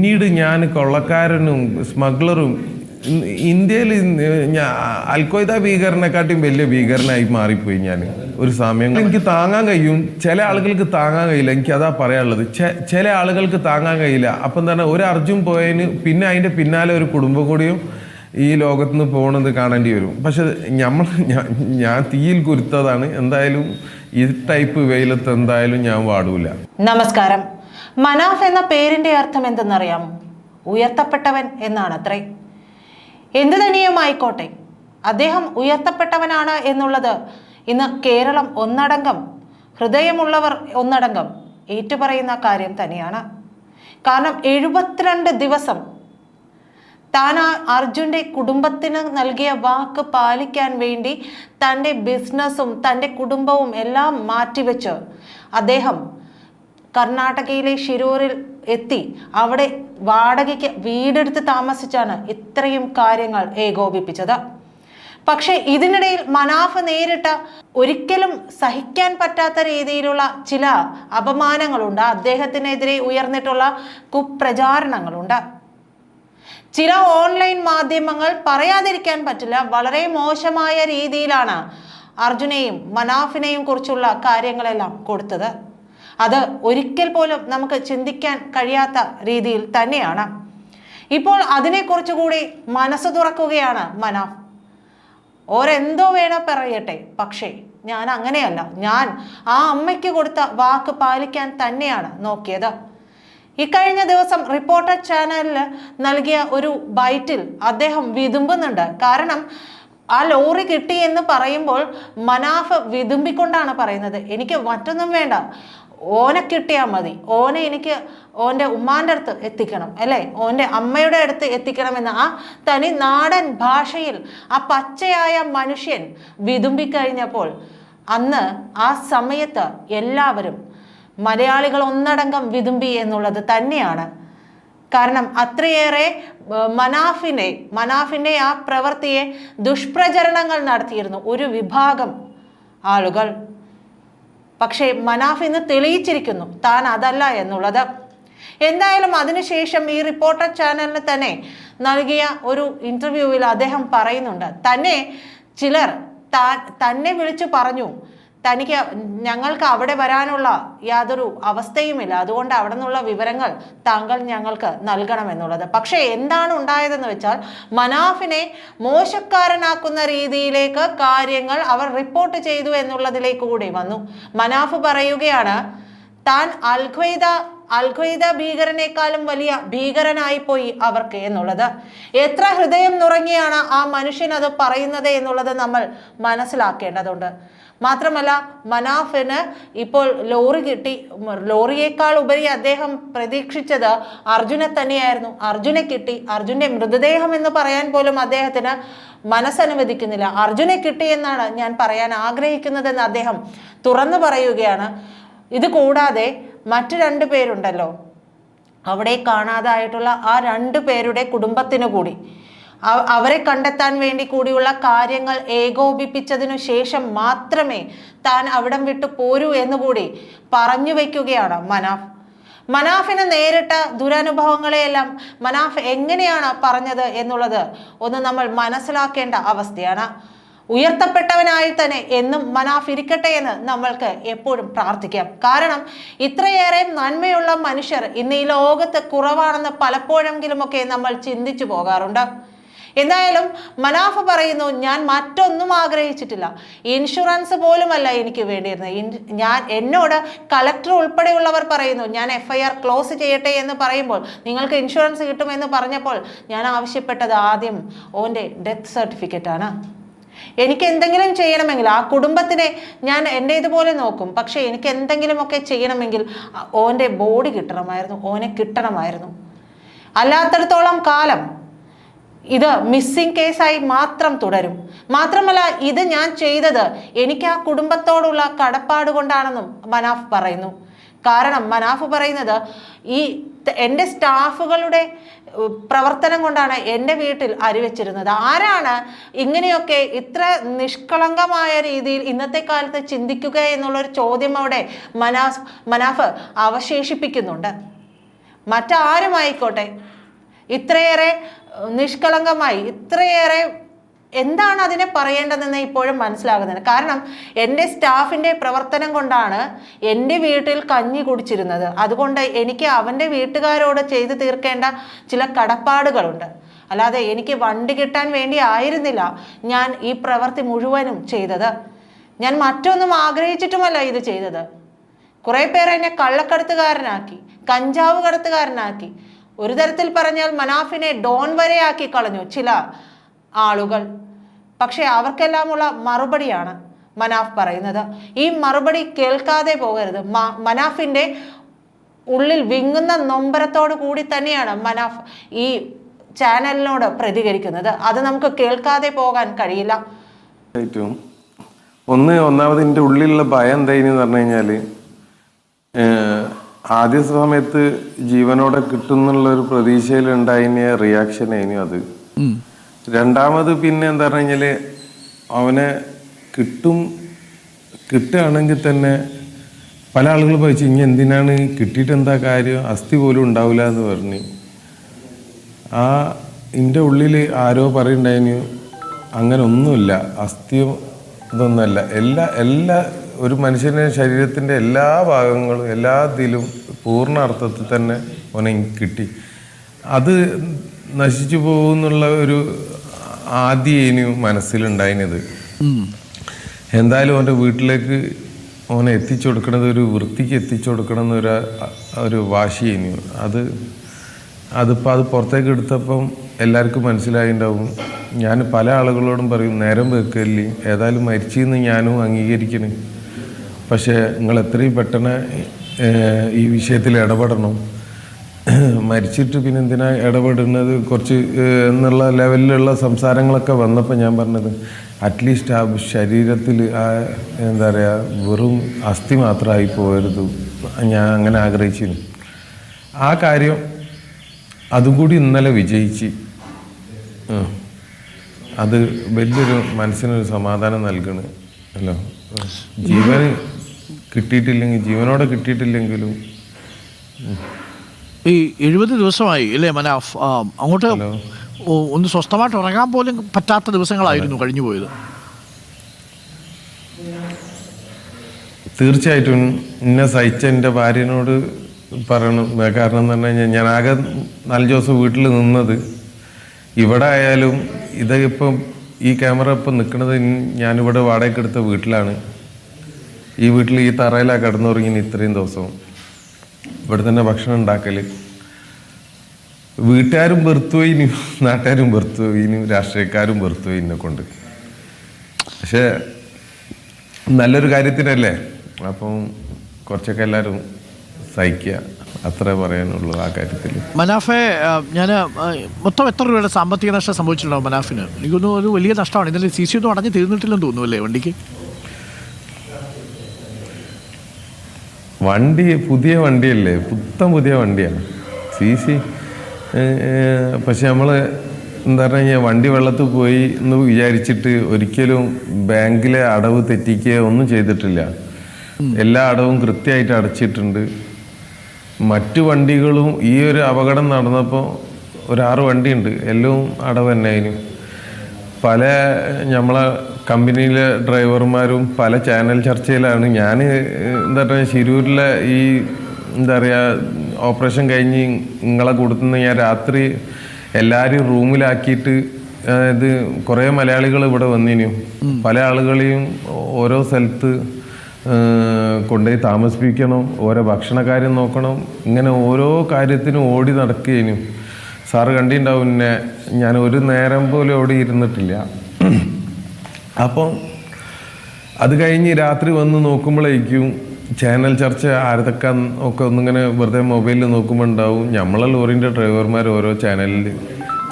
പിന്നീട് ഞാൻ കൊള്ളക്കാരനും സ്മഗ്ലറും ഇന്ത്യയിൽ ഞാൻ ഭീകരനെക്കാട്ടിയും ഭീകരനെക്കാട്ടും വലിയ ഭീകരനായി മാറിപ്പോയി ഞാൻ. ഒരു സമയം എനിക്ക് താങ്ങാൻ കഴിയും. ചില ആളുകൾക്ക് താങ്ങാൻ കഴിയില്ല. എനിക്ക് അതാ പറയാനുള്ളത്. ചില ആളുകൾക്ക് താങ്ങാൻ കഴിയില്ല. അപ്പം തന്നെ ഒരു അർജുൻ പോയതിന് പിന്നെ അതിന്റെ പിന്നാലെ ഒരു കുടുംബം കൂടിയും ഈ ലോകത്ത് നിന്ന് പോകണത് കാണേണ്ടി വരും. പക്ഷെ നമ്മൾ ഞാൻ തീയിൽ കുരുത്തതാണ്. എന്തായാലും ഈ ടൈപ്പ് വെയിലത്ത് എന്തായാലും ഞാൻ വാടൂല. നമസ്കാരം. മനാഫ് എന്ന പേരിന്റെ അർത്ഥം എന്തെന്നറിയാമോ? ഉയർത്തപ്പെട്ടവൻ എന്നാണ് അത്രേ എന്തു തന്നെയുമായിക്കോട്ടെ അദ്ദേഹം ഉയർത്തപ്പെട്ടവനാണ് എന്നുള്ളത് ഇന്ന് കേരളം ഒന്നടങ്കം ഹൃദയമുള്ളവർ ഒന്നടങ്കം ഏറ്റുപറയുന്ന കാര്യം തന്നെയാണ്. കാരണം എഴുപത്തിരണ്ട് ദിവസം താൻ ആ അർജുന്റെ കുടുംബത്തിന് നൽകിയ വാക്ക് പാലിക്കാൻ വേണ്ടി തന്റെ ബിസിനസ്സും തന്റെ കുടുംബവും എല്ലാം മാറ്റിവെച്ച് അദ്ദേഹം കർണാടകയിലെ ഷിരൂരിൽ എത്തി. അവിടെ വാടകയ്ക്ക് വീടെടുത്ത് താമസിച്ചാണ് ഇത്രയും കാര്യങ്ങൾ ഏകോപിപ്പിച്ചത്. പക്ഷേ ഇതിനിടയിൽ മനാഫ് നേരിട്ട ഒരിക്കലും സഹിക്കാൻ പറ്റാത്ത രീതിയിലുള്ള ചില അപമാനങ്ങളുണ്ട്. അദ്ദേഹത്തിനെതിരെ ഉയർന്നിട്ടുള്ള കുപ്രചാരണങ്ങളുണ്ട്. ചില ഓൺലൈൻ മാധ്യമങ്ങൾ പറയാതിരിക്കാൻ പറ്റില്ല. വളരെ മോശമായ രീതിയിലാണ് അർജുനെയും മനാഫിനെയും കുറിച്ചുള്ള കാര്യങ്ങളെല്ലാം കൊടുത്തത്. അത് ഒരിക്കൽ പോലും നമുക്ക് ചിന്തിക്കാൻ കഴിയാത്ത രീതിയിൽ തന്നെയാണ്. ഇപ്പോൾ അതിനെക്കുറിച്ച് കൂടി മനസ്സ് തുറക്കുകയാണ് മനാഫ് ഓരെന്തോ വേണോ പറയട്ടെ പക്ഷേ ഞാൻ അങ്ങനെയല്ല. ഞാൻ ആ അമ്മയ്ക്ക് കൊടുത്ത വാക്ക് പാലിക്കാൻ തന്നെയാണ് നോക്കിയത്. ഇക്കഴിഞ്ഞ ദിവസം റിപ്പോർട്ടർ ചാനലിൽ നൽകിയ ഒരു ബൈറ്റിൽ അദ്ദേഹം വിതുമ്പുന്നുണ്ട്. കാരണം ആ ലോറി കിട്ടി എന്ന് പറയുമ്പോൾ മനാഫ് വിതുമ്പിക്കൊണ്ടാണ് പറയുന്നത്. എനിക്ക് മറ്റൊന്നും വേണ്ട. ഓനെ കിട്ടിയാൽ മതി. ഓനെ എനിക്ക് ഓന്റെ ഉമ്മാന്റെ അടുത്ത് എത്തിക്കണം അല്ലേ? ഓന്റെ അമ്മയുടെ അടുത്ത് എത്തിക്കണമെന്ന് ആ തനി നാടൻ ഭാഷയിൽ ആ പച്ചയായ മനുഷ്യൻ വിതുമ്പിക്കഴിഞ്ഞപ്പോൾ അന്ന് ആ സമയത്ത് എല്ലാവരും മലയാളികൾ ഒന്നടങ്കം വിതുമ്പി എന്നുള്ളത് തന്നെയാണ്. കാരണം അത്രയേറെ മനാഫിനെ മനാഫിന്റെ ആ പ്രവൃത്തിയെ ദുഷ്പ്രചരണങ്ങൾ നടത്തിയിരുന്നു. ഒരു വിഭാഗം ആളുകൾ പക്ഷേ മനാഫ് ഇന്ന് തെളിയിച്ചിരിക്കുന്നു താൻ അതല്ല എന്നുള്ളത്. എന്തായാലും അതിനുശേഷം ഈ റിപ്പോർട്ടർ ചാനലിന് തന്നെ നൽകിയ ഒരു ഇന്റർവ്യൂവിൽ അദ്ദേഹം പറയുന്നുണ്ട് തന്നെ ചിലർ താൻ തന്നെ വിളിച്ചു പറഞ്ഞു തനിക്ക് ഞങ്ങൾക്ക് അവിടെ വരാനുള്ള യാതൊരു അവസ്ഥയുമില്ല. അതുകൊണ്ട് അവിടെ നിന്നുള്ള വിവരങ്ങൾ താങ്കൾ ഞങ്ങൾക്ക് നൽകണമെന്നുള്ളത്. പക്ഷേ എന്താണ് ഉണ്ടായതെന്ന് വെച്ചാൽ മനാഫിനെ മോശക്കാരനാക്കുന്ന രീതിയിലേക്ക് കാര്യങ്ങൾ അവർ റിപ്പോർട്ട് ചെയ്തു എന്നുള്ളതിലേക്ക് കൂടി വന്നു. മനാഫ് പറയുകയാണ് താൻ അൽഖ്വയ്ദ അൽഖ്വയ്ദ ഭീകരനേക്കാളും വലിയ ഭീകരനായി പോയി അവർക്ക് എന്നുള്ളത്. എത്ര ഹൃദയം നുറങ്ങിയാണ് ആ മനുഷ്യൻ അത് പറയുന്നത് എന്നുള്ളത് നമ്മൾ മനസ്സിലാക്കേണ്ടതുണ്ട്. മാത്രമല്ല മനാഫിന് ഇപ്പോൾ ലോറി കിട്ടി. ലോറിയേക്കാൾ ഉപരി അദ്ദേഹം പ്രതീക്ഷിച്ചത് അർജുനെ തന്നെയായിരുന്നു. അർജുനെ കിട്ടി. അർജുന്റെ മൃതദേഹം എന്ന് പറയാൻ പോലും അദ്ദേഹത്തിന് മനസ്സനുവദിക്കുന്നില്ല. അർജുനെ കിട്ടി എന്നാണ് ഞാൻ പറയാൻ ആഗ്രഹിക്കുന്നതെന്ന് അദ്ദേഹം തുറന്നു പറയുകയാണ്. ഇത് കൂടാതെ മറ്റു രണ്ട് പേരുണ്ടല്ലോ. അവിടെ കാണാതായിട്ടുള്ള ആ രണ്ട് പേരുടെ കുടുംബത്തിനു കൂടി. അവരെ കണ്ടെത്താൻ വേണ്ടി കൂടിയുള്ള കാര്യങ്ങൾ ഏകോപിപ്പിച്ചതിനു ശേഷം മാത്രമേ താൻ അവിടം വിട്ടു പോരൂ എന്നുകൂടി പറഞ്ഞു വയ്ക്കുകയാണ് മനാഫ്. മനാഫിന് നേരിട്ട ദുരനുഭവങ്ങളെയെല്ലാം മനാഫ് എങ്ങനെയാണ് പറഞ്ഞത് എന്നുള്ളത് ഒന്ന് നമ്മൾ മനസ്സിലാക്കേണ്ട അവസ്ഥയാണ്. ഉയർത്തപ്പെട്ടവനായി തന്നെ എന്നും മനാഫിരിക്കട്ടെ എന്ന് നമ്മൾക്ക് എപ്പോഴും പ്രാർത്ഥിക്കാം. കാരണം ഇത്രയേറെ നന്മയുള്ള മനുഷ്യർ ഇന്ന് ഈ ലോകത്ത് കുറവാണെന്ന് പലപ്പോഴെങ്കിലുമൊക്കെ നമ്മൾ ചിന്തിച്ചു പോകാറുണ്ട്. എന്തായാലും മനാഫ് പറയുന്നു ഞാൻ മറ്റൊന്നും ആഗ്രഹിച്ചിട്ടില്ല. ഇൻഷുറൻസ് പോലുമല്ല എനിക്ക് വേണ്ടിയിരുന്നത്. ഞാൻ എന്നോട് കളക്ടർ ഉൾപ്പെടെയുള്ളവർ പറയുന്നു ഞാൻ എഫ് ഐ ആർ ക്ലോസ് ചെയ്യട്ടെ എന്ന് പറയുമ്പോൾ നിങ്ങൾക്ക് ഇൻഷുറൻസ് കിട്ടുമെന്ന് പറഞ്ഞപ്പോൾ ഞാൻ ആവശ്യപ്പെട്ടത് ആദ്യം ഓന്റെ ഡെത്ത് സർട്ടിഫിക്കറ്റാണ്. എനിക്ക് എന്തെങ്കിലും ചെയ്യണമെങ്കിൽ ആ കുടുംബത്തിനെ ഞാൻ എന്റെ ഇതുപോലെ നോക്കും. പക്ഷേ എനിക്ക് എന്തെങ്കിലുമൊക്കെ ചെയ്യണമെങ്കിൽ ഓന്റെ ബോഡി കിട്ടണമായിരുന്നു ഓനെ കിട്ടണമായിരുന്നു. അല്ലാത്തടത്തോളം കാലം ഇത് മിസ്സിംഗ് കേസായി മാത്രം തുടരും. മാത്രമല്ല ഇത് ഞാൻ ചെയ്തത് എനിക്ക് ആ കുടുംബത്തോടുള്ള കടപ്പാട് കൊണ്ടാണെന്നും മനാഫ് പറയുന്നു. കാരണം മനാഫ് പറയുന്നത് ഈ എന്റെ സ്റ്റാഫുകളുടെ പ്രവർത്തനം കൊണ്ടാണ് എന്റെ വീട്ടിൽ അരിവെച്ചിരുന്നത് ആരാണ് ഇങ്ങനെയൊക്കെ ഇത്ര നിഷ്കളങ്കമായ രീതിയിൽ ഇന്നത്തെ കാലത്ത് ചിന്തിക്കുക എന്നുള്ളൊരു ചോദ്യം അവിടെ മനാഫ് മനാഫ് അവശേഷിപ്പിക്കുന്നുണ്ട്. മറ്റാരുമായിക്കോട്ടെ? ഇത്രയേറെ നിഷ്കളങ്കമായി ഇത്രയേറെ എന്താണ് അതിനെ പറയേണ്ടതെന്ന് ഇപ്പോഴും മനസ്സിലാകുന്നത് കാരണം എന്റെ സ്റ്റാഫിന്റെ പ്രവർത്തനം കൊണ്ടാണ് എന്റെ വീട്ടിൽ കഞ്ഞി കുടിച്ചിരുന്നത്. അതുകൊണ്ട് എനിക്ക് അവന്റെ വീട്ടുകാരോട് ചെയ്തു തീർക്കേണ്ട ചില കടപ്പാടുകളുണ്ട്. അല്ലാതെ എനിക്ക് വണ്ടി കിട്ടാൻ വേണ്ടി ആയിരുന്നില്ല ഞാൻ ഈ പ്രവൃത്തി മുഴുവനും ചെയ്തത്. ഞാൻ മറ്റൊന്നും ആഗ്രഹിച്ചിട്ടുമല്ല ഇത് ചെയ്തത്. കുറേ പേർ എന്നെ കള്ളക്കടത്തുകാരനാക്കി കഞ്ചാവ് കടത്തുകാരനാക്കി ഒരു തരത്തിൽ പറഞ്ഞാൽ മനാഫിനെ ഡോൺ വരെയാക്കി കളഞ്ഞു. ചില ആളുകൾ. പക്ഷേ അവർക്കെല്ലാമുള്ള മറുപടിയാണ് മനാഫ് പറയുന്നത്. ഈ മറുപടി കേൾക്കാതെ പോകരുത്. മ- മനാഫിന്റെ ഉള്ളിൽ വിങ്ങുന്ന നൊമ്പരത്തോടു കൂടി തന്നെയാണ് മനാഫ് ഈ ചാനലിനോട് പ്രതികരിക്കുന്നത്. അത് നമുക്ക് കേൾക്കാതെ പോകാൻ കഴിയില്ല. ഏറ്റവും ഒന്ന് ഒന്നാമത് എന്റെ ഉള്ളിലുള്ള ഭയം എന്തായിരുന്നു പറഞ്ഞു കഴിഞ്ഞാൽ ആദ്യ സമയത്ത് ജീവനോടെ കിട്ടുന്നുള്ള ഒരു പ്രതീക്ഷയിൽ ഉണ്ടായിരുന്ന റിയാക്ഷൻ ആയിരുന്നു അത് രണ്ടാമത് പിന്നെ എന്താ പറഞ്ഞു കഴിഞ്ഞാൽ അവനെ കിട്ടും കിട്ടുകയാണെങ്കിൽ തന്നെ പല ആളുകൾ ചോദിച്ചു ഇനി എന്തിനാണ്? കിട്ടിയിട്ട് എന്താ കാര്യം? അസ്ഥി പോലും ഉണ്ടാവില്ല എന്ന് പറഞ്ഞു. ആ എന്റെ ഉള്ളിൽ ആരോ പറയുണ്ടായിന് അങ്ങനെ ഒന്നുമില്ല. അസ്ഥിയും ഇതൊന്നുമല്ല. എല്ലാ എല്ലാ ഒരു മനുഷ്യന്റെ ശരീരത്തിന്റെ എല്ലാ ഭാഗങ്ങളും എല്ലാ ഇതിലും പൂർണ അർത്ഥത്തിൽ തന്നെ ഓനെ കിട്ടി. അത് നശിച്ചു പോകുന്നുള്ള ഒരു ആദ്യേനു മനസ്സിലുണ്ടായിനത്. എന്തായാലും അവന്റെ വീട്ടിലേക്ക് അവനെ എത്തിച്ചു കൊടുക്കണത് ഒരു വൃത്തിക്ക് എത്തിച്ചു കൊടുക്കണം എന്നൊരു ഒരു വാശി ഇനി. അത് അതിപ്പോൾ അത് പുറത്തേക്ക് എടുത്തപ്പം എല്ലാവർക്കും മനസ്സിലായിണ്ടാവും. ഞാൻ പല ആളുകളോടും പറയും നേരം വെക്കല്ലേ ഏതായാലും മരിച്ചെന്ന് ഞാനും അംഗീകരിക്കണേ. പക്ഷേ നിങ്ങൾ എത്രയും പെട്ടെന്ന് ഈ വിഷയത്തിൽ ഇടപെടണം. മരിച്ചിട്ട് പിന്നെ എന്തിനാ ഇടപെടുന്നത്? കുറച്ച് എന്നുള്ള ലെവലിലുള്ള സംസാരങ്ങളൊക്കെ വന്നപ്പോൾ ഞാൻ പറഞ്ഞത് അറ്റ്ലീസ്റ്റ് ആ ശരീരത്തിൽ ആ എന്താ പറയുക വെറും അസ്ഥി മാത്രമായി പോകരുത്. ഞാൻ അങ്ങനെ ആഗ്രഹിച്ചിരുന്നു. ആ കാര്യം അതും കൂടി ഇന്നലെ വിജയിച്ച്. അത് വലിയൊരു മനസ്സിനൊരു സമാധാനം നൽകണ്. അല്ലോ? ജീവന് കിട്ടിയിട്ടില്ലെങ്കിൽ ജീവനോടെ കിട്ടിയിട്ടില്ലെങ്കിലും ഈ എഴുപത് ദിവസമായി അല്ലേ മനാഫ് അങ്ങോട്ട് ഒന്ന് സ്വസ്ഥമായിട്ട് ഉറങ്ങാൻ പോലും പറ്റാത്ത ദിവസങ്ങളായിരുന്നു കഴിഞ്ഞു പോയത്. തീർച്ചയായിട്ടും എന്നെ സഹിച്ച എന്റെ ഭാര്യനോട് പറയണം. കാരണം എന്ന് പറഞ്ഞു കഴിഞ്ഞാൽ ഞാൻ ആകെ നാല് ദിവസം വീട്ടിൽ നിന്നത്. ഇവിടെ ആയാലും ഇതിപ്പം ഈ ക്യാമറ ഇപ്പം നിൽക്കുന്നത് ഞാനിവിടെ വാടകയ്ക്ക് എടുത്ത വീട്ടിലാണ്. ഈ വീട്ടിൽ ഈ തറയിലാണ് കിടന്നുറങ്ങി ഇത്രയും ദിവസം. ഇവിടെ തന്നെ ഭക്ഷണം ഉണ്ടാക്കൽ വീട്ടുകാരും വെറുത്തുപോയിനു നാട്ടുകാരും വെറുത്തുപോയിനു രാഷ്ട്രീയക്കാരും വെറുത്തുപോയി എന്നെ കൊണ്ട്. പക്ഷേ നല്ലൊരു കാര്യത്തിനല്ലേ? അപ്പം കുറച്ചൊക്കെ എല്ലാവരും സഹിക്കുക. അത്രേ പറയാനുള്ളൂ ആ കാര്യത്തിൽ. മനാഫെ ഞാൻ മൊത്തം എത്ര രൂപയുടെ സാമ്പത്തിക നഷ്ടം സംഭവിച്ചിട്ടുണ്ടാവും മനാഫിന്? എനിക്കൊന്നും ഒരു വലിയ നഷ്ടമാണ്. ഇതിന്റെ സി സി ഒന്നും അടഞ്ഞ് തീർന്നിട്ടില്ലെന്ന് തോന്നുന്നു അല്ലേ വണ്ടിക്ക്? വണ്ടി പുതിയ വണ്ടിയല്ലേ? പുത്തൻ പുതിയ വണ്ടിയാണ്. C C. പക്ഷെ നമ്മൾ എന്താ പറഞ്ഞു കഴിഞ്ഞാൽ വണ്ടി വെള്ളത്തിൽ പോയി എന്ന് വിചാരിച്ചിട്ട് ഒരിക്കലും ബാങ്കിലെ അടവ് തെറ്റിക്കുകയോ ഒന്നും ചെയ്തിട്ടില്ല. എല്ലാ അടവും കൃത്യമായിട്ട് അടച്ചിട്ടുണ്ട്. മറ്റു വണ്ടികളും ഈ ഒരു അപകടം നടന്നപ്പോൾ ഒരു ആറ് വണ്ടിയുണ്ട്. എല്ലാം അടവ് തന്നെ അതിന് പല നമ്മളെ കമ്പനിയിലെ ഡ്രൈവർമാരും പല ചാനൽ ചർച്ചയിലാണ്. ഞാൻ എന്താ പറയുക ശിരൂരിലെ ഈ എന്താ പറയുക ഓപ്പറേഷൻ കഴിഞ്ഞ് നിങ്ങളെ കൊടുത്തുനിന്ന് ഞാൻ രാത്രി എല്ലാവരും റൂമിലാക്കിയിട്ട് അതായത് കുറേ മലയാളികൾ ഇവിടെ വന്നിനു. പല ആളുകളെയും ഓരോ സ്ഥലത്ത് കൊണ്ടുപോയി താമസിപ്പിക്കണം ഓരോ ഭക്ഷണ കാര്യം നോക്കണം ഇങ്ങനെ ഓരോ കാര്യത്തിനും ഓടി നടക്കുകയും സാറ് കണ്ടിട്ടുണ്ടാവും എന്നെ ഞാൻ ഒരു നേരം പോലും അവിടെ ഇരുന്നിട്ടില്ല. അപ്പം അത് കഴിഞ്ഞ് രാത്രി വന്ന് നോക്കുമ്പോഴേക്കും ചാനൽ ചർച്ച ആരതൊക്കെ ഒക്കെ ഒന്നിങ്ങനെ വെറുതെ മൊബൈലിൽ നോക്കുമ്പോൾ ഉണ്ടാവും നമ്മളെ ലോറിന്റെ ഡ്രൈവർമാർ ഓരോ ചാനലിൽ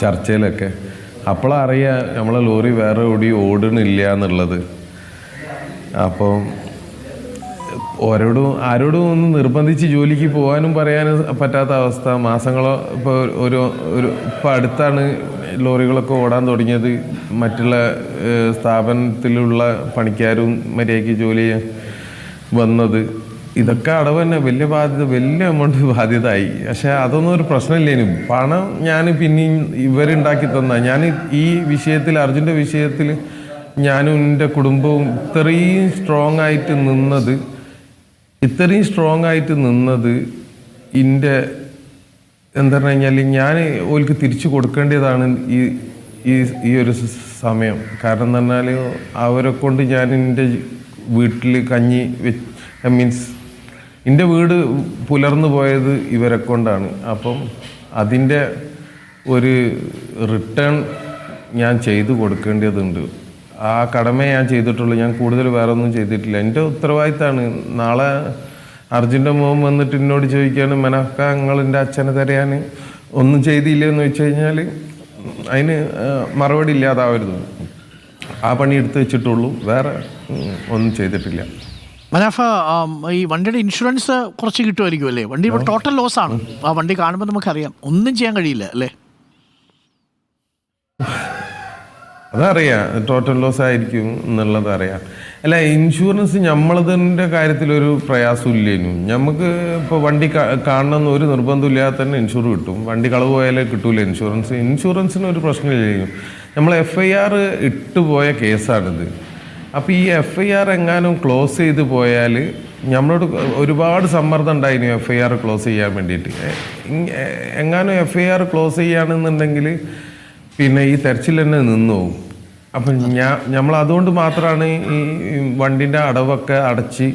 ചർച്ചയിലൊക്കെ. അപ്പോഴറിയാം നമ്മളെ ലോറി വേറെ ഓടി ഓടണില്ല എന്നുള്ളത്. അപ്പം ഓരോടും ആരോടും ഒന്ന് നിർബന്ധിച്ച് ജോലിക്ക് പോകാനും പറയാനും പറ്റാത്ത അവസ്ഥ. മാസങ്ങളോ ഇപ്പോൾ ഒരു ഒരു ഇപ്പോൾ അടുത്താണ് ലോറികളൊക്കെ ഓടാൻ തുടങ്ങിയത്. മറ്റുള്ള സ്ഥാപനത്തിലുള്ള പണിക്കാരും മര്യാദയ്ക്ക് ജോലി ചെയ്യാൻ വന്നത്. ഇതൊക്കെ അടവ് തന്നെ. വലിയ ബാധ്യത വലിയ എമൗണ്ട് ബാധ്യത ആയി പക്ഷേ അതൊന്നും ഒരു പ്രശ്നമില്ലേനു. പണം ഞാൻ പിന്നെയും ഇവരുണ്ടാക്കി തന്ന. ഞാൻ ഈ വിഷയത്തിൽ അർജുന്റെ വിഷയത്തിൽ ഞാനും എന്റെ കുടുംബവും ഇത്രയും സ്ട്രോങ് ആയിട്ട് നിന്നത് ഇത്രയും സ്ട്രോങ് ആയിട്ട് നിന്നത് എന്റെ എന്താ പറഞ്ഞു കഴിഞ്ഞാൽ ഞാൻ ഓൽക്ക് തിരിച്ചു കൊടുക്കേണ്ടതാണ് ഈ ഈ ഈ ഒരു സമയം. കാരണം എന്ന് പറഞ്ഞാൽ അവരെ കൊണ്ട് ഞാൻ എന്റെ വീട്ടിൽ കഞ്ഞി വെച്ച് മീൻസ് എന്റെ വീട് പുലർന്നു പോയത് ഇവരെ കൊണ്ടാണ്. അപ്പം അതിന്റെ ഒരു റിട്ടേൺ ഞാൻ ചെയ്തു കൊടുക്കേണ്ടതുണ്ട്. ആ കടമേ ഞാൻ ചെയ്തിട്ടുള്ളൂ. ഞാൻ കൂടുതൽ വേറെ ഒന്നും ചെയ്തിട്ടില്ല. എന്റെ ഉത്തരവാദിത്തമാണ് നാളെ അർജുന്റെ മോൻ വന്നിട്ട് എന്നോട് ചോദിക്കുകയാണ് മനക്ക നിങ്ങളെന്റെ അച്ഛനെ തരയാൻ ഒന്നും ചെയ്തില്ല എന്ന് വെച്ച് കഴിഞ്ഞാൽ അതിന് മറുപടി ഇല്ലാതാവരുത്. ആ പണി എടുത്ത് വെച്ചിട്ടുള്ളൂ. വേറെ ഒന്നും ചെയ്തിട്ടില്ല. മനാഫ ഈ വണ്ടിയുടെ ഇൻഷുറൻസ് കുറച്ച് കിട്ടുമായിരിക്കും അല്ലേ? വണ്ടി ഇപ്പോൾ ടോട്ടൽ ലോസ് ആണ്. ആ വണ്ടി കാണുമ്പോൾ നമുക്കറിയാം. ഒന്നും ചെയ്യാൻ കഴിയില്ല അല്ലേ? അതറിയാം. ടോട്ടൽ ലോസ് ആയിരിക്കും എന്നുള്ളത് അറിയാം. അല്ല ഇൻഷുറൻസ് നമ്മളതിന്റെ കാര്യത്തിലൊരു പ്രയാസം ഇല്ലേനു നമുക്ക് ഇപ്പോൾ വണ്ടി കാണണമെന്ന് ഒരു നിർബന്ധമില്ലാതെ തന്നെ ഇൻഷുർ കിട്ടും. വണ്ടി കളവ് പോയാലേ കിട്ടൂല ഇൻഷുറൻസ് ഇൻഷുറൻസിന് ഒരു പ്രശ്നമില്ലേനും നമ്മൾ എഫ് ഐ ആർ ഇട്ടുപോയ കേസാണിത്. അപ്പോൾ ഈ എഫ് ഐ ആർ എങ്ങാനും ക്ലോസ് ചെയ്ത് പോയാൽ നമ്മളോട് ഒരുപാട് സമ്മർദ്ദം ഉണ്ടായിരുന്നു എഫ് ഐ ആർ ക്ലോസ് ചെയ്യാൻ വേണ്ടിയിട്ട്. എങ്ങാനും എഫ് ഐ ആർ ക്ലോസ് ചെയ്യുകയാണെന്നുണ്ടെങ്കിൽ പിന്നെ ഈ തെരച്ചിൽ തന്നെ നിന്നു പോകും അപ്പം ഞാൻ നമ്മൾ അതുകൊണ്ട് മാത്രമാണ് ഈ വണ്ടിന്റെ അടവൊക്കെ അടച്ച്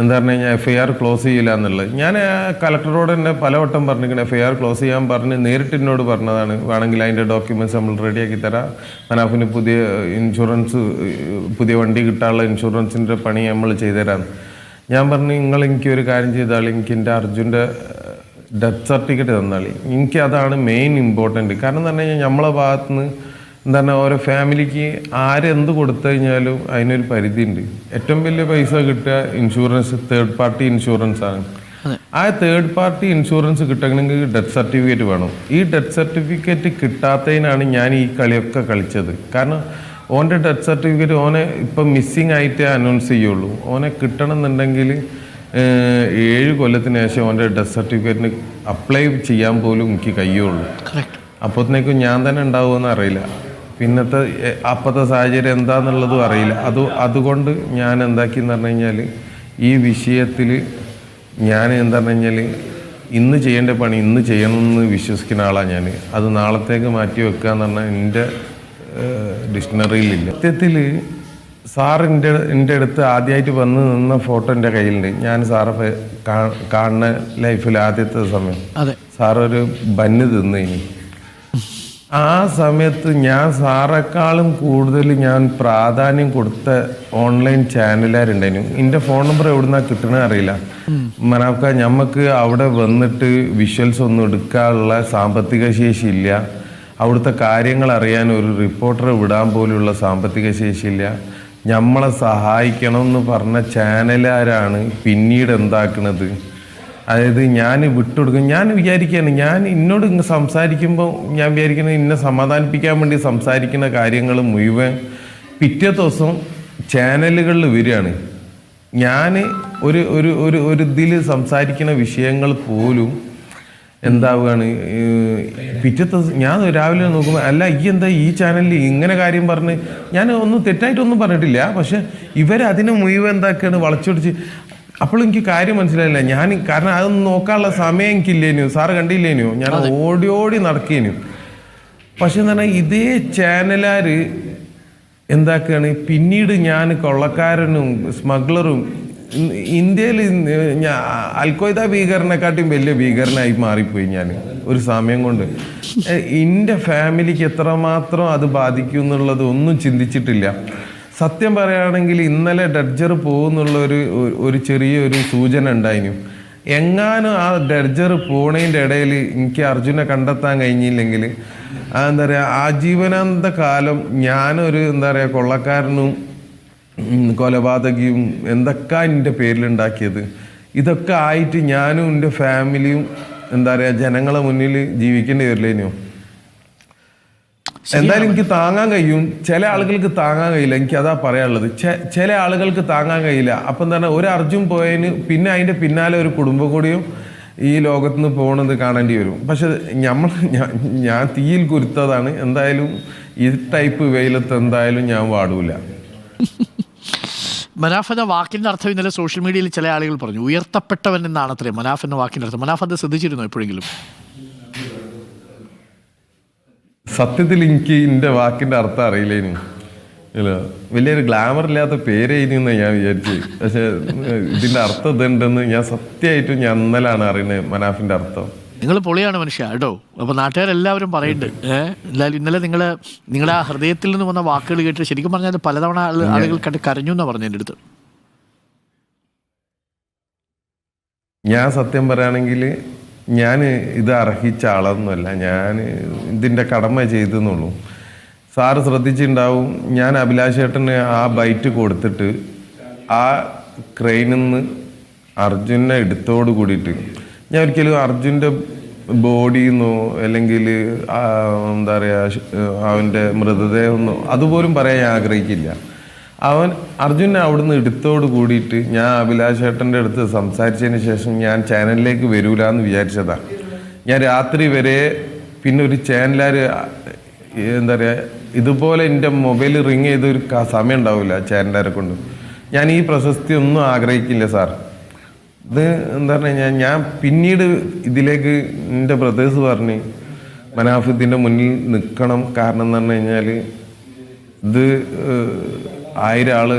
എന്താ പറഞ്ഞു കഴിഞ്ഞാൽ എഫ് ഐ ആർ ക്ലോസ് ചെയ്യില്ല എന്നുള്ളത്. ഞാൻ കലക്ടറോട് തന്നെ പലവട്ടം പറഞ്ഞിരിക്കണം എഫ് ഐ ആർ ക്ലോസ് ചെയ്യാൻ പറഞ്ഞ് നേരിട്ട് എന്നോട് പറഞ്ഞതാണ്. വേണമെങ്കിൽ അതിന്റെ ഡോക്യുമെന്റ്സ് നമ്മൾ റെഡിയാക്കി തരാം. മനാഫിന് പുതിയ ഇൻഷുറൻസ് പുതിയ വണ്ടി കിട്ടാനുള്ള ഇൻഷുറൻസിന്റെ പണി നമ്മൾ ചെയ്തുതരാം ഞാൻ പറഞ്ഞു നിങ്ങൾ എനിക്ക് ഒരു കാര്യം ചെയ്താൽ എനിക്ക് എന്റെ അർജുന്റെ ഡെത്ത് സർട്ടിഫിക്കറ്റ് തന്നാളി എനിക്ക് അതാണ് മെയിൻ ഇമ്പോർട്ടന്റ് കാരണം എന്ന് പറഞ്ഞു കഴിഞ്ഞാൽ നമ്മളെ ഭാഗത്ത് നിന്ന് എന്താണ് ഓരോ ഫാമിലിക്ക് ആരെന്ത് കൊടുത്തു കഴിഞ്ഞാലും അതിനൊരു പരിധി ഉണ്ട് ഏറ്റവും വലിയ പൈസ കിട്ടുക ഇൻഷുറൻസ് തേർഡ് പാർട്ടി ഇൻഷുറൻസ് ആണ്. ആ തേർഡ് പാർട്ടി ഇൻഷുറൻസ് കിട്ടണമെങ്കിൽ ഡെത്ത് സർട്ടിഫിക്കറ്റ് വേണം. ഈ ഡെത്ത് സർട്ടിഫിക്കറ്റ് കിട്ടാത്തതിനാണ് ഞാൻ ഈ കളിയൊക്കെ കളിച്ചത്. കാരണം ഓന്റെ ഡെത്ത് സർട്ടിഫിക്കറ്റ് ഓനെ ഇപ്പം മിസ്സിങ് ആയിട്ടേ അനൗൺസ് ചെയ്യുള്ളൂ. ഓനെ കിട്ടണം എന്നുണ്ടെങ്കിൽ ഏഴ് കൊല്ലത്തിന് ശേഷം അവന്റെ ഡെത്ത് സർട്ടിഫിക്കറ്റിന് അപ്ലൈ ചെയ്യാൻ പോലും എനിക്ക് കഴിയുള്ളൂ. അപ്പോഴത്തേക്കും ഞാൻ തന്നെ ഉണ്ടാവുമെന്ന് അറിയില്ല. പിന്നത്തെ അപ്പോഴത്തെ സാഹചര്യം എന്താണെന്നുള്ളതും അറിയില്ല. അത് അതുകൊണ്ട് ഞാൻ എന്താക്കിയെന്ന് പറഞ്ഞു കഴിഞ്ഞാൽ ഈ വിഷയത്തിൽ ഞാൻ എന്താ പറഞ്ഞു കഴിഞ്ഞാൽ ഇന്ന് ചെയ്യേണ്ട പണി ഇന്ന് ചെയ്യണമെന്ന് വിശ്വസിക്കുന്ന ആളാണ് ഞാൻ അത് നാളത്തേക്ക് മാറ്റി വെക്കുക എന്ന് പറഞ്ഞാൽ എന്റെ ഡിക്ഷണറിയിലില്ല. സത്യത്തിൽ സാർ എന്റെ എന്റെ അടുത്ത് ആദ്യമായിട്ട് വന്ന് നിന്ന ഫോട്ടോ എന്റെ കയ്യിലുണ്ട്. ഞാൻ സാറെ കാണുന്ന ലൈഫിൽ ആദ്യത്തെ സമയം. അതെ. സാറൊരു ബന്ന് തിന്നേനി ആ സമയത്ത് ഞാൻ സാറേക്കാളും കൂടുതൽ ഞാൻ പ്രാധാന്യം കൊടുത്ത ഓൺലൈൻ ചാനലുകാരുണ്ടായിരുന്നു. എന്റെ ഫോൺ നമ്പർ എവിടുന്നാ കിട്ടണ അറിയില്ല. മനാക്ക ഞമ്മക്ക് അവിടെ വന്നിട്ട് വിഷ്വൽസ് ഒന്നും എടുക്കാനുള്ള സാമ്പത്തിക ശേഷി ഇല്ല. അവിടുത്തെ കാര്യങ്ങൾ അറിയാൻ ഒരു റിപ്പോർട്ടറെ വിടാൻ പോലുള്ള സാമ്പത്തിക ശേഷിയില്ല നമ്മളെ സഹായിക്കണം എന്ന് പറഞ്ഞ ചാനലുകാരാണ് പിന്നീട് എന്താക്കണത്? അതായത് ഞാൻ വിട്ടുകൊടുക്കും. ഞാൻ വിചാരിക്കുകയാണ് ഞാൻ എന്നോട് ഇങ്ങ് സംസാരിക്കുമ്പോൾ ഞാൻ വിചാരിക്കുന്നത് ഇന്നെ സമാധാനിപ്പിക്കാൻ വേണ്ടി സംസാരിക്കുന്ന കാര്യങ്ങൾ മുഴുവൻ പിറ്റേ ദിവസം ചാനലുകളിൽ വരികയാണ്. ഞാൻ ഒരു ഒരു ഒരു ഇതിൽ സംസാരിക്കുന്ന വിഷയങ്ങൾ പോലും എന്താവുകയാണ്? പിറ്റത്തെ ഞാൻ രാവിലെ നോക്കുമ്പോൾ അല്ല ഈ എന്താ ഈ ചാനലിൽ ഇങ്ങനെ കാര്യം പറഞ്ഞ് ഞാൻ ഒന്നും തെറ്റായിട്ടൊന്നും പറഞ്ഞിട്ടില്ല. പക്ഷെ ഇവരതിനെ മുഴുവൻ എന്താക്കുകയാണ് വളച്ചൊടിച്ച്. അപ്പോൾ എനിക്ക് കാര്യം മനസ്സിലായില്ല. ഞാൻ കാരണം അതൊന്നും നോക്കാനുള്ള സമയം എനിക്കില്ലേനു. സാറ് കണ്ടില്ലേനു? ഞാൻ ഓടി ഓടി നടക്കേനു. പക്ഷെ എന്ന് പറഞ്ഞാൽ ഇതേ ചാനലാർ എന്താക്കുകയാണ് പിന്നീട് ഞാൻ കൊള്ളക്കാരനും സ്മഗ്ലറും ഇന്ത്യയിൽ അൽഖ്വയ്ദ ഭീകരനെക്കാട്ടും വലിയ ഭീകരനായി മാറിപ്പോയി ഞാൻ ഒരു സമയം കൊണ്ട്. എന്റെ ഫാമിലിക്ക് എത്രമാത്രം അത് ബാധിക്കും എന്നുള്ളത് ഒന്നും ചിന്തിച്ചിട്ടില്ല. സത്യം പറയുകയാണെങ്കിൽ ഇന്നലെ ഡഡ്ജർ പോകുന്നുള്ള ഒരു ഒരു ചെറിയൊരു സൂചന ഉണ്ടായിരുന്നു എങ്ങാനും ആ ഡഡ്ജർ പോണതിന്റെ ഇടയിൽ എനിക്ക് അർജുനെ കണ്ടെത്താൻ കഴിഞ്ഞില്ലെങ്കിൽ എന്താ പറയുക ആജീവനാന്ത കാലം ഞാനൊരു എന്താ പറയുക കൊള്ളക്കാരനും കൊലപാതകിയും എന്തൊക്കെ എന്റെ പേരിലുണ്ടാക്കിയത്? ഇതൊക്കെ ആയിട്ട് ഞാനും എന്റെ ഫാമിലിയും എന്താ പറയുക ജനങ്ങളെ മുന്നിൽ ജീവിക്കേണ്ടി വരില്ലേനോ? എന്തായാലും എനിക്ക് താങ്ങാൻ കഴിയും. ചില ആളുകൾക്ക് താങ്ങാൻ കഴിയില്ല. എനിക്ക് അതാ പറയാനുള്ളത്. ചില ആളുകൾക്ക് താങ്ങാൻ കഴിയില്ല. അപ്പം തന്നെ ഒരു അർജുൻ പോയതിന് പിന്നെ അതിന്റെ പിന്നാലെ ഒരു കുടുംബം കൂടിയും ഈ ലോകത്ത് നിന്ന് പോകണത് കാണേണ്ടി വരും. പക്ഷെ നമ്മൾ ഞാൻ- ഞാൻ തീയിൽ കുരുത്തതാണ്. എന്തായാലും ഈ ടൈപ്പ് വെയിലത്ത് എന്തായാലും ഞാൻ വാടൂല. മനാഫ് എന്ന വാക്കിന്റെ അർത്ഥം ഇന്നലെ സോഷ്യൽ മീഡിയയിൽ ചില ആളുകൾ പറഞ്ഞു. ഉയർത്തപ്പെട്ടവൻ എന്നാണ് അത്രേ മനാഫ് എന്ന വാക്കിന്റെ അർത്ഥം. മനാഫ് അത് ശ്രദ്ധിച്ചിരുന്നു എപ്പോഴെങ്കിലും? സത്യത്തിൽ എനിക്ക് എന്റെ വാക്കിന്റെ അർത്ഥം അറിയില്ലേനു. ഇല്ല വലിയൊരു ഗ്ലാമർ ഇല്ലാത്ത പേരേനെന്ന് ഞാൻ വിചാരിച്ചു. പക്ഷേ ഇതിന്റെ അർത്ഥം ഇതുണ്ടെന്ന് ഞാൻ സത്യമായിട്ടും ഞാൻ ഇന്നലാണ് അറിയുന്നത് മനാഫിന്റെ അർത്ഥം. നിങ്ങൾ പൊളിയാണ് മനുഷ്യ കേട്ടോ. അപ്പോൾ നാട്ടുകാരെല്ലാവരും പറയുന്നുണ്ട് ഏഹ് എന്തായാലും ഇന്നലെ നിങ്ങൾ നിങ്ങളുടെ ആ ഹൃദയത്തിൽ നിന്ന് വന്ന വാക്കുകൾ കേട്ട് ശരിക്കും പറഞ്ഞാൽ പലതവണ ആളുകൾ കണ്ട് കരഞ്ഞു എന്നാണ് പറഞ്ഞു എന്റെ അടുത്ത്. ഞാൻ സത്യം പറയുകയാണെങ്കിൽ ഞാൻ ഇത് അർഹിച്ച ആളൊന്നുമല്ല. ഞാൻ ഇതിന്റെ കടമ ചെയ്തെന്നുള്ളൂ. സാറ് ശ്രദ്ധിച്ചിട്ടുണ്ടാവും ഞാൻ അഭിലാഷേട്ടന് ആ ബൈറ്റ് കൊടുത്തിട്ട് ആ ക്രെയിനിൽ നിന്ന് അർജുനെ എടുത്തോട് കൂടിയിട്ട് ഞാൻ ഒരിക്കലും അർജുന്റെ ബോഡിന്നോ അല്ലെങ്കിൽ എന്താ പറയുക അവന്റെ മൃതദേഹമെന്നോ അതുപോലും പറയാൻ ഞാൻ ആഗ്രഹിക്കില്ല. അവൻ അർജുനെ അവിടുന്ന് എടുത്തോട് കൂടിയിട്ട് ഞാൻ അഭിലാഷ് ഏട്ടന്റെ അടുത്ത് സംസാരിച്ചതിന് ശേഷം ഞാൻ ചാനലിലേക്ക് വരൂല എന്ന് വിചാരിച്ചതാണ് ഞാൻ രാത്രി വരെ പിന്നെ ഒരു ചാനലുകാർ എന്താ പറയുക ഇതുപോലെ എന്റെ മൊബൈൽ റിങ് ചെയ്ത ഒരു ക- സമയം ഉണ്ടാവില്ല ചാനലുകാരെ കൊണ്ട്. ഞാൻ ഈ പ്രശസ്തി ഒന്നും ആഗ്രഹിക്കില്ല സാർ. ഇത് എന്താ പറഞ്ഞു കഴിഞ്ഞാൽ ഞാൻ പിന്നീട് ഇതിലേക്ക് എന്റെ ബ്രദേഴ്സ് പറഞ്ഞ് മനാഫ് മുന്നിൽ നിൽക്കണം കാരണം എന്ന് പറഞ്ഞു കഴിഞ്ഞാൽ ഇത് ആയിരം ആൾ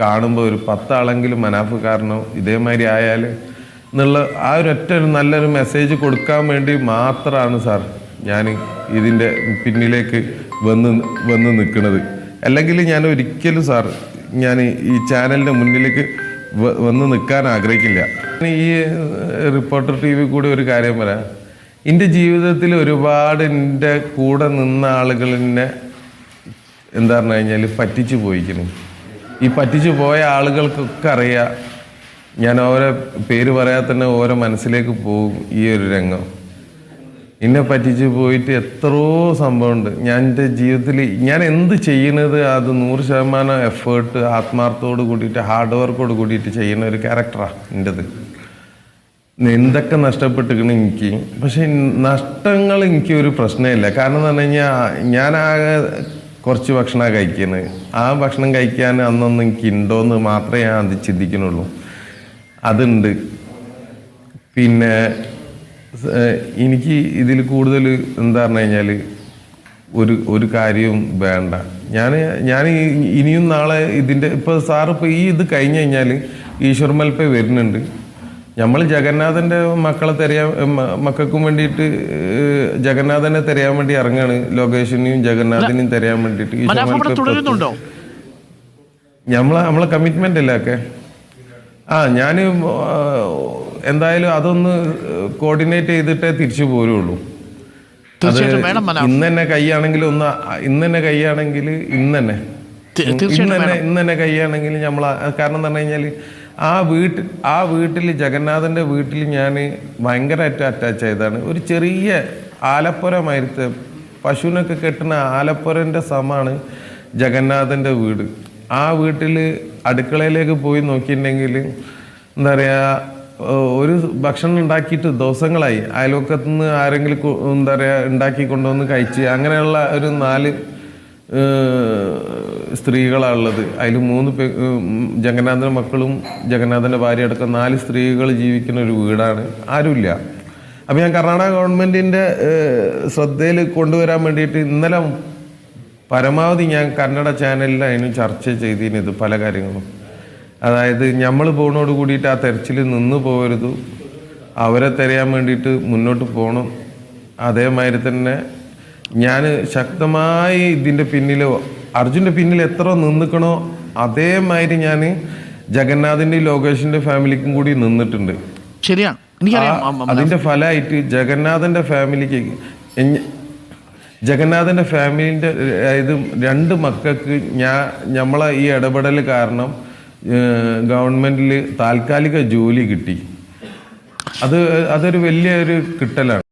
കാണുമ്പോൾ ഒരു പത്താളെങ്കിലും മനാഫ് കാരണം ഇതേമാതിരി ആയാൽ എന്നുള്ള ആ ഒരു ഒറ്റ ഒരു നല്ലൊരു മെസ്സേജ് കൊടുക്കാൻ വേണ്ടി മാത്രമാണ് സാർ ഞാൻ ഇതിന്റെ പിന്നിലേക്ക് വന്ന് വന്ന് നിൽക്കുന്നത്. അല്ലെങ്കിൽ ഞാൻ ഒരിക്കലും സാർ ഞാൻ ഈ ചാനലിന്റെ മുന്നിലേക്ക് വന്ന് നിൽക്കാൻ ആഗ്രഹിക്കില്ല. ഈ റിപ്പോർട്ടർ ടി വി കൂടി ഒരു കാര്യം പറയാം. എന്റെ ജീവിതത്തിൽ ഒരുപാട് എന്റെ കൂടെ നിന്ന ആളുകളിനെ എന്താ പറഞ്ഞു കഴിഞ്ഞാൽ പറ്റിച്ചു പോയിക്കുന്നു. ഈ പറ്റിച്ചു പോയ ആളുകൾക്കൊക്കെ അറിയാം. ഞാൻ ഓരോ പേര് പറയാതെ തന്നെ ഓരോ മനസ്സിലേക്ക് പോകും ഈ ഒരു രംഗം. എന്നെ പറ്റിച്ച് പോയിട്ട് എത്രയോ സംഭവമുണ്ട് ഞാൻ എന്റെ ജീവിതത്തിൽ ഞാൻ എന്ത് ചെയ്യണത് അത് നൂറ് ശതമാനം എഫേർട്ട് ആത്മാർത്ഥത്തോട് കൂടിയിട്ട് ഹാർഡ് വർക്കോട് കൂടിയിട്ട് ചെയ്യുന്ന ഒരു ക്യാരക്ടറാണ് എന്റെത് എന്തൊക്കെ നഷ്ടപ്പെട്ടിരിക്കണം എനിക്ക്? പക്ഷെ നഷ്ടങ്ങൾ എനിക്ക് ഒരു പ്രശ്നമില്ല. കാരണം എന്ന് പറഞ്ഞു കഴിഞ്ഞാൽ ഞാൻ ആകെ കുറച്ച് ഭക്ഷണമാണ് കഴിക്കുന്നത് ആ ഭക്ഷണം കഴിക്കാൻ അന്നൊന്നും എനിക്ക് ഉണ്ടോയെന്ന് മാത്രമേ ഞാൻ അത് ചിന്തിക്കുന്നുള്ളൂ അതുണ്ട്. പിന്നെ എനിക്ക് ഇതിൽ കൂടുതൽ എന്താ പറഞ്ഞു കഴിഞ്ഞാൽ ഒരു ഒരു കാര്യവും വേണ്ട. ഞാൻ ഞാൻ ഇനിയും നാളെ ഇതിന്റെ ഇപ്പോൾ സാർ ഇപ്പോൾ ഈ ഇത് കഴിഞ്ഞ് കഴിഞ്ഞാൽ ഈശ്വർ മൽപ്പ വരുന്നുണ്ട്. നമ്മൾ ജഗന്നാഥന്റെ മക്കളെ തെരയാൻ മക്കൾക്കും വേണ്ടിയിട്ട് ജഗന്നാഥനെ തെരയാൻ വേണ്ടി ഇറങ്ങാണ്. ലോകേഷിനെയും ജഗന്നാഥിനെയും തെരയാൻ വേണ്ടിയിട്ട് ഈശ്വർ മൽപ്പ നമ്മളെ നമ്മളെ കമ്മിറ്റ്മെന്റ് അല്ലേ ഒക്കെ ആ ഞാൻ എന്തായാലും അതൊന്ന് കോർഡിനേറ്റ് ചെയ്തിട്ടേ തിരിച്ചു പോരുള്ളൂ. മനാഫ് ഇന്ന് തന്നെ കൈയാണെങ്കിൽ ഒന്ന് ഇന്ന് തന്നെ കൈയാണെങ്കിൽ ഇന്ന് തന്നെ ഇന്ന് തന്നെ ഇന്ന് തന്നെ കൈയാണെങ്കിൽ നമ്മൾ കാരണം എന്ന് പറഞ്ഞു കഴിഞ്ഞാൽ ആ വീട്ടിൽ ആ വീട്ടിൽ ജഗന്നാഥന്റെ വീട്ടിൽ ഞാൻ ഭയങ്കരമായിട്ട് അറ്റാച്ച് ആയതാണ്. ഒരു ചെറിയ ആലപ്പുരമായിരുത്തെ പശുവിനൊക്കെ കെട്ടുന്ന ആലപ്പുരന്റെ സമാണ് ജഗന്നാഥന്റെ വീട്. ആ വീട്ടിൽ അടുക്കളയിലേക്ക് പോയി നോക്കിയിട്ടുണ്ടെങ്കിൽ എന്താ പറയുക ഒരു ഭക്ഷണം ഉണ്ടാക്കിയിട്ട് ദിവസങ്ങളായി. അയൽവക്കത്ത് നിന്ന് ആരെങ്കിലും എന്താ പറയുക ഉണ്ടാക്കി കൊണ്ടുവന്ന് കഴിച്ച് അങ്ങനെയുള്ള ഒരു നാല് സ്ത്രീകളാണുള്ളത് അതിൽ മൂന്ന് പേ ജഗന്നാഥന്റെ മക്കളും ജഗന്നാഥന്റെ ഭാര്യ അടക്കം നാല് സ്ത്രീകൾ ജീവിക്കുന്ന ഒരു വീടാണ്. ആരുമില്ല. അപ്പം ഞാൻ കർണാടക ഗവൺമെന്റിന്റെ ശ്രദ്ധയിൽ കൊണ്ടുവരാൻ വേണ്ടിയിട്ട് ഇന്നലെ പരമാവധി ഞാൻ കന്നഡ ചാനലിൽ അതിന് ചർച്ച ചെയ്തിരുന്നു ഇത് പല കാര്യങ്ങളും. അതായത് നമ്മൾ പോകണോട് കൂടിയിട്ട് ആ തെരച്ചിൽ നിന്ന് പോകരുത് അവരെ തിരയാൻ വേണ്ടിയിട്ട് മുന്നോട്ട് പോകണം അതേമാതിരി തന്നെ ഞാൻ ശക്തമായി ഇതിന്റെ പിന്നിൽ അർജുന്റെ പിന്നിൽ എത്ര നിന്നിക്കണോ അതേമാതിരി ഞാൻ ജഗന്നാഥിന്റെ ലോകേഷിന്റെ ഫാമിലിക്കും കൂടി നിന്നിട്ടുണ്ട്. ശരിയാണ്. അതിന്റെ ഫലമായിട്ട് ജഗന്നാഥന്റെ ഫാമിലിക്ക് ജഗന്നാഥന്റെ ഫാമിലിന്റെ അതായത് രണ്ട് മക്കൾക്ക് ഞാൻ നമ്മളെ ഈ ഇടപെടൽ കാരണം ഗവൺമെന്റിൽ താൽക്കാലിക ജോലി കിട്ടി. അത് അതൊരു വലിയ ഒരു കിട്ടലാണ്.